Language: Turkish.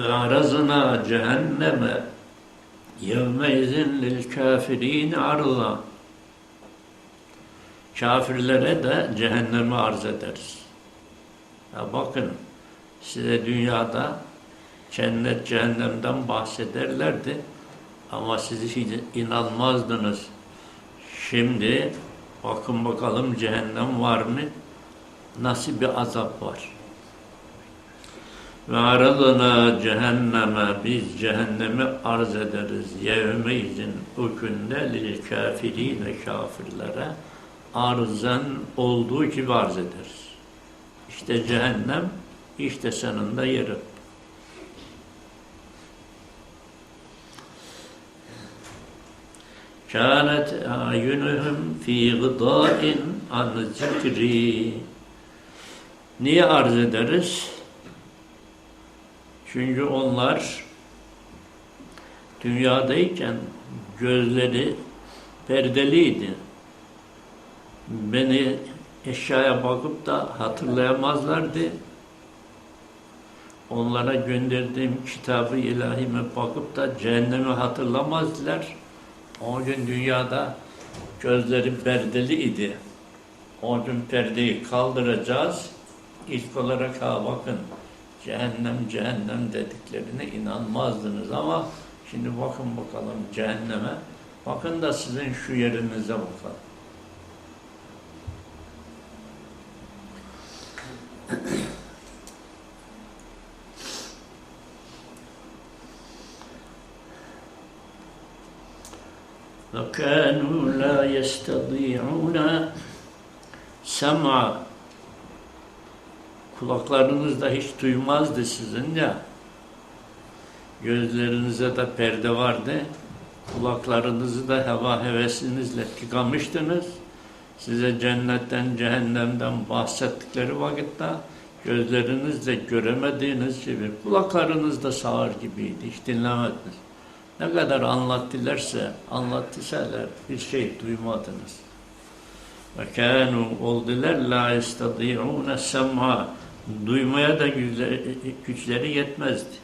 Arazına cehenneme yevmeizin lil kafirin arla. Kafirlere de cehennemi arz ederiz. Ya bakın size dünyada cennet cehennemden bahsederlerdi ama siz hiç inanmazdınız. Şimdi bakın bakalım cehennem var mı? Nasıl bir azap var? Ve aradına cehenneme biz cehennemi arz ederiz. Yevmeydin o günde lil kafirine kafirlere arzen olduğu gibi arz ederiz. İşte cehennem, işte senin de yerin. Kânet âyunuhum fî gıdâin an. Niye arz ederiz? Çünkü onlar dünyadayken gözleri perdeliydi. Beni eşyaya bakıp da hatırlayamazlardı. Onlara gönderdiğim kitabı ilahime bakıp da cehennemi hatırlamazdılar. O gün dünyada gözleri perdeli idi. O gün perdeyi kaldıracağız. İlk olarak ha bakın cehennem cehennem dediklerine inanmazdınız ama şimdi bakın bakalım cehenneme. Bakın da sizin şu yerinize bakalım. وكانوا لا يستطيعون سمع kulaklarınız da hiç duymazdı sizin ya. Gözlerinize de perde vardı. Kulaklarınızı da heva hevesinizle tıkamıştınız. Size cennetten cehennemden bahsettikleri vakitte gözlerinizle göremediğiniz gibi kulaklarınız da sağır gibiydi hiç dinlemediniz. Ne kadar anlattılarsa, anlattısalar bir şey duymadınız. Ve kânû oldular la istadi'ûne sem'a. Duymaya da güçleri yetmezdi.